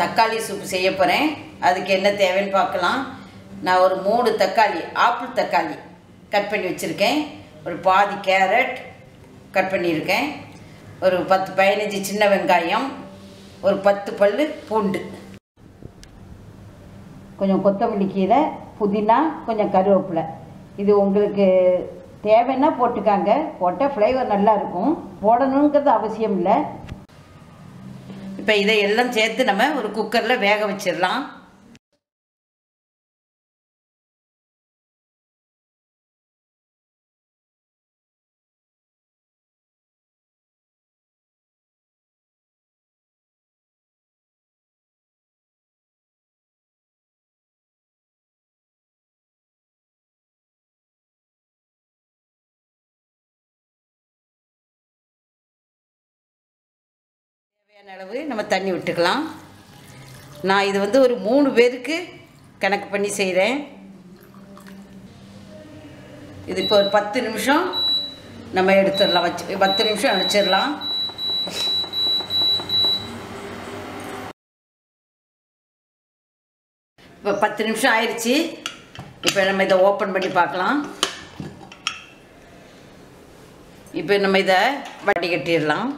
தக்காளி சூப்பு செய்ய போகிறேன் அதுக்கு என்ன தேவைன்னு பார்க்கலாம். நான் ஒரு மூணு தக்காளி ஆப்பிள் தக்காளி கட் பண்ணி வச்சுருக்கேன். ஒரு பாதி கேரட் கட் பண்ணியிருக்கேன். ஒரு பத்து பதினஞ்சு சின்ன வெங்காயம் ஒரு பத்து பல் பூண்டு. கொஞ்சம் கொத்தமல்லி கீரை புதினா கொஞ்சம் கருவேப்பிலை. இது உங்களுக்கு தேவைன்னா போட்டுக்காங்க. போட்டால் ஃப்ளேவர் நல்லாயிருக்கும் போடணுங்கிறது அவசியம் இல்லை. இப்போ இதை எல்லாம் சேர்த்து நம்ம ஒரு குக்கரில் வேக வச்சிடலாம். அளவு நம்ம தண்ணி விட்டுக்கலாம். நான் இது வந்து ஒரு மூணு பேருக்கு கணக்கு பண்ணி செய்கிறேன் இது இப்போ ஒரு பத்து நிமிஷம் நம்ம எடுத்துடலாம். வச்சு பத்து நிமிஷம் அடிச்சிடலாம் இப்போ பத்து நிமிஷம் ஆயிடுச்சு இப்போ நம்ம இதை ஓப்பன் பண்ணி பார்க்கலாம். இப்போ நம்ம இதை வடிகட்டிடலாம்.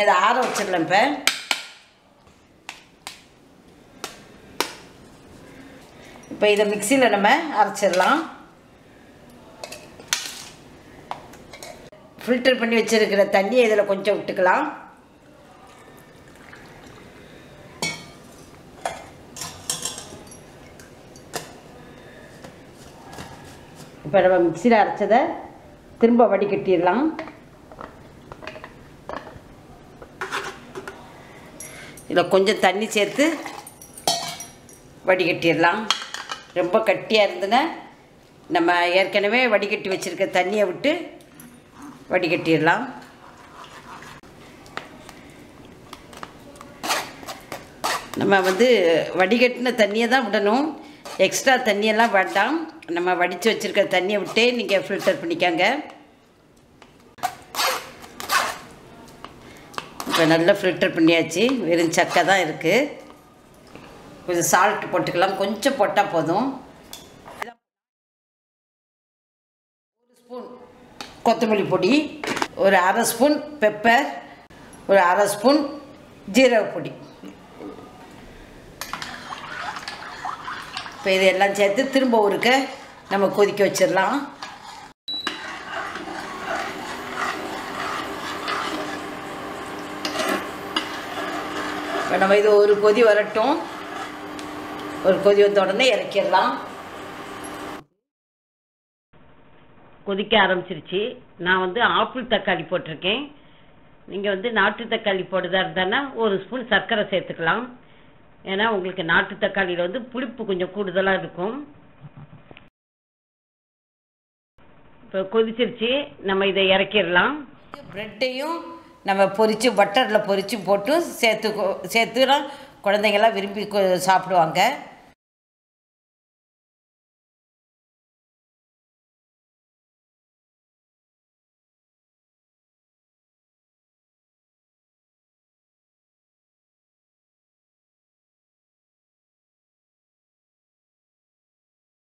இதை ஆற வச்சிடலாம் இப்போ. இப்போ இதை மிக்சியில் நம்ம அரைச்சிடலாம். ஃபில்டர் பண்ணி வச்சுருக்கிற தண்ணியை இதில் கொஞ்சம் விட்டுக்கலாம். இப்போ நம்ம மிக்சியில் அரைச்சதை திரும்ப வடிகட்டிடலாம். இதில் கொஞ்சம் தண்ணி சேர்த்து வடிகட்டிடலாம். ரொம்ப கட்டியாக இருந்ததுன்னா நம்ம ஏற்கனவே வடிகட்டி வச்சுருக்க தண்ணியை விட்டு வடிகட்டிடலாம். நம்ம வந்து வடிகட்டின தண்ணியை தான் விடணும். எக்ஸ்ட்ரா தண்ணியெல்லாம் வேண்டாம். நம்ம வடித்து வச்சுருக்க தண்ணியை விட்டே நீங்கள் ஃபில்டர் பண்ணிக்கோங்க. இப்போ நல்லா ஃபில்டர் பண்ணியாச்சு. வெறும் சக்கை தான் இருக்குது கொஞ்சம் சால்ட் போட்டுக்கலாம். கொஞ்சம் போட்டால் போதும். ஒரு ஸ்பூன் கொத்தமல்லி பொடி ஒரு அரை ஸ்பூன் பெப்பர் ஒரு அரை ஸ்பூன் ஜீரக பொடி. இப்போ இதெல்லாம் சேர்த்து திரும்ப ஒருக்க நம்ம கொதிக்க வச்சிடலாம். இப்போ நம்ம இது ஒரு கொதி வரட்டும். ஒரு கொதி வந்த உடனே இறக்கிடலாம். கொதிக்க ஆரம்பிச்சிருச்சு. நான் வந்து ஆப்பிள் தக்காளி போட்டிருக்கேன். நீங்கள் வந்து நாட்டு தக்காளி போடுறதா இருந்தானா ஒரு ஸ்பூன் சர்க்கரை சேர்த்துக்கலாம். ஏன்னா உங்களுக்கு நாட்டு தக்காளியில் வந்து புளிப்பு கொஞ்சம் கூடுதலாக இருக்கும். இப்போ கொதிச்சிருச்சு. நம்ம இதை இறக்கிடலாம். ப்ரெட்டையும் நம்ம பொரித்து பட்டரில் பொரித்து போட்டு சேர்த்து சேர்த்துலாம் குழந்தைங்கள்லாம் விரும்பி கொ- சாப்பிடுவாங்க.